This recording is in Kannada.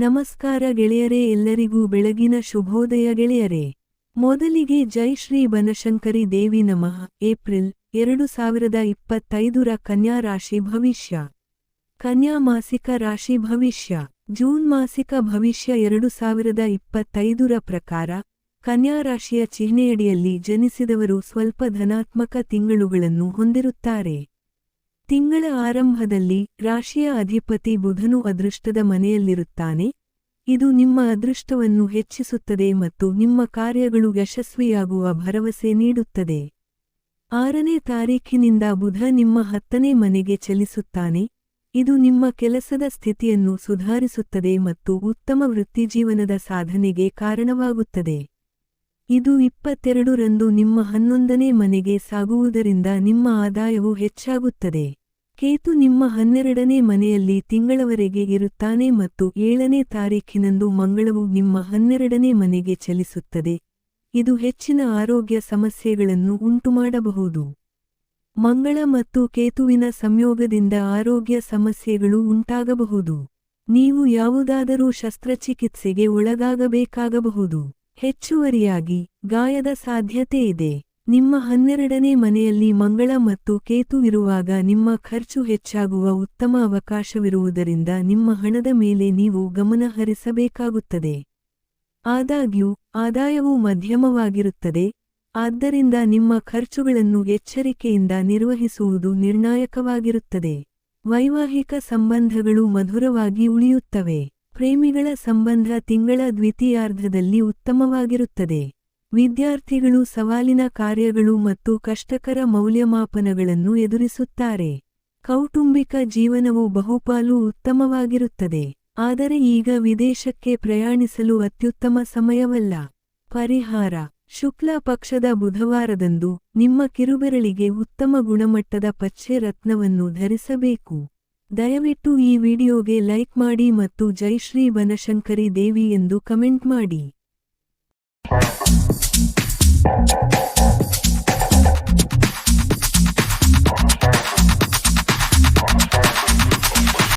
ನಮಸ್ಕಾರ ಗೆಳೆಯರೇ ಎಲ್ಲರಿಗೂ ಬೆಳಗಿನ ಶುಭೋದಯ ಗೆಳೆಯರೇ. ಮೊದಲಿಗೆ ಜೈ ಶ್ರೀ ಬನಶಂಕರಿ ದೇವಿ ನಮಃ. ಏಪ್ರಿಲ್ ಎರಡು ಸಾವಿರದ ಇಪ್ಪತ್ತೈದರ ಕನ್ಯಾ ರಾಶಿ ಭವಿಷ್ಯ. ಕನ್ಯಾ ಮಾಸಿಕ ರಾಶಿ ಭವಿಷ್ಯ. ಜೂನ್ ಮಾಸಿಕ ಭವಿಷ್ಯ ಎರಡು ಸಾವಿರದ ಇಪ್ಪತ್ತೈದರ ಪ್ರಕಾರ, ಕನ್ಯಾ ರಾಶಿಯ ಚಿಹ್ನೆಯಡಿಯಲ್ಲಿ ಜನಿಸಿದವರು ಸ್ವಲ್ಪ ಧನಾತ್ಮಕ ತಿಂಗಳುಗಳನ್ನು ಹೊಂದಿರುತ್ತಾರೆ. ತಿಂಗಳ ಆರಂಭದಲ್ಲಿ ರಾಶಿಯ ಅಧಿಪತಿ ಬುಧನು ಅದೃಷ್ಟದ ಮನೆಯಲ್ಲಿರುತ್ತಾನೆ. ಇದು ನಿಮ್ಮ ಅದೃಷ್ಟವನ್ನು ಹೆಚ್ಚಿಸುತ್ತದೆ ಮತ್ತು ನಿಮ್ಮ ಕಾರ್ಯಗಳು ಯಶಸ್ವಿಯಾಗುವ ಭರವಸೆ ನೀಡುತ್ತದೆ. ಆರನೇ ತಾರೀಖಿನಿಂದ ಬುಧ ನಿಮ್ಮ ಹತ್ತನೇ ಮನೆಗೆ ಚಲಿಸುತ್ತಾನೆ. ಇದು ನಿಮ್ಮ ಕೆಲಸದ ಸ್ಥಿತಿಯನ್ನು ಸುಧಾರಿಸುತ್ತದೆ ಮತ್ತು ಉತ್ತಮ ವೃತ್ತಿಜೀವನದ ಸಾಧನೆಗೆ ಕಾರಣವಾಗುತ್ತದೆ. ಇದು ಇಪ್ಪತ್ತೆರಡು ರಂದು ನಿಮ್ಮ ಹನ್ನೊಂದನೇ ಮನೆಗೆ ಸಾಗುವುದರಿಂದ ನಿಮ್ಮ ಆದಾಯವು ಹೆಚ್ಚಾಗುತ್ತದೆ. ಕೇತು ನಿಮ್ಮ ಹನ್ನೆರಡನೇ ಮನೆಯಲ್ಲಿ ತಿಂಗಳವರೆಗೆ ಇರುತ್ತಾನೆ ಮತ್ತು ಏಳನೇ ತಾರೀಖಿನಂದು ಮಂಗಳವು ನಿಮ್ಮ ಹನ್ನೆರಡನೇ ಮನೆಗೆ ಚಲಿಸುತ್ತದೆ. ಇದು ಹೆಚ್ಚಿನ ಆರೋಗ್ಯ ಸಮಸ್ಯೆಗಳನ್ನು ಉಂಟುಮಾಡಬಹುದು. ಮಂಗಳ ಮತ್ತು ಕೇತುವಿನ ಸಂಯೋಗದಿಂದ ಆರೋಗ್ಯ ಸಮಸ್ಯೆಗಳು ಉಂಟಾಗಬಹುದು. ನೀವು ಯಾವುದಾದರೂ ಶಸ್ತ್ರಚಿಕಿತ್ಸೆಗೆ ಒಳಗಾಗಬೇಕಾಗಬಹುದು. ಹೆಚ್ಚುವರಿಯಾಗಿ ಗಾಯದ ಸಾಧ್ಯತೆ ಇದೆ. ನಿಮ್ಮ ಹನ್ನೆರಡನೇ ಮನೆಯಲ್ಲಿ ಮಂಗಳ ಮತ್ತು ಕೇತು ಇರುವಾಗ ನಿಮ್ಮ ಖರ್ಚು ಹೆಚ್ಚಾಗುವ ಉತ್ತಮ ಅವಕಾಶವಿರುವುದರಿಂದ ನಿಮ್ಮ ಹಣದ ಮೇಲೆ ನೀವು ಗಮನ ಹರಿಸಬೇಕಾಗುತ್ತದೆ. ಆದಾಗ್ಯೂ, ಆದಾಯವು ಮಧ್ಯಮವಾಗಿರುತ್ತದೆ. ಆದ್ದರಿಂದ ನಿಮ್ಮ ಖರ್ಚುಗಳನ್ನು ಎಚ್ಚರಿಕೆಯಿಂದ ನಿರ್ವಹಿಸುವುದು ನಿರ್ಣಾಯಕವಾಗಿರುತ್ತದೆ. ವೈವಾಹಿಕ ಸಂಬಂಧಗಳು ಮಧುರವಾಗಿ ಉಳಿಯುತ್ತವೆ. ಪ್ರೇಮಿಗಳ ಸಂಬಂಧ ತಿಂಗಳ ದ್ವಿತೀಯಾರ್ಧದಲ್ಲಿ ಉತ್ತಮವಾಗಿರುತ್ತದೆ. ವಿದ್ಯಾರ್ಥಿಗಳು ಸವಾಲಿನ ಕಾರ್ಯಗಳು ಮತ್ತು ಕಷ್ಟಕರ ಮೌಲ್ಯಮಾಪನಗಳನ್ನು ಎದುರಿಸುತ್ತಾರೆ. ಕೌಟುಂಬಿಕ ಜೀವನವು ಬಹುಪಾಲು ಉತ್ತಮವಾಗಿರುತ್ತದೆ. ಆದರೆ ಈಗ ವಿದೇಶಕ್ಕೆ ಪ್ರಯಾಣಿಸಲು ಅತ್ಯುತ್ತಮ ಸಮಯವಲ್ಲ. ಪರಿಹಾರ. ಶುಕ್ಲ ಪಕ್ಷದ ಬುಧವಾರದಂದು ನಿಮ್ಮ ಕಿರುಬೆರಳಿಗೆ ಉತ್ತಮ ಗುಣಮಟ್ಟದ ಪಚ್ಚೆ ರತ್ನವನ್ನು ಧರಿಸಬೇಕು. ದಯವಿಟ್ಟು ಈ ವಿಡಿಯೋಗೆ ಲೈಕ್ ಮಾಡಿ ಮತ್ತು ಜೈ ಶ್ರೀ ಬನಶಂಕರಿ ದೇವಿ ಎಂದು ಕಮೆಂಟ್ ಮಾಡಿ.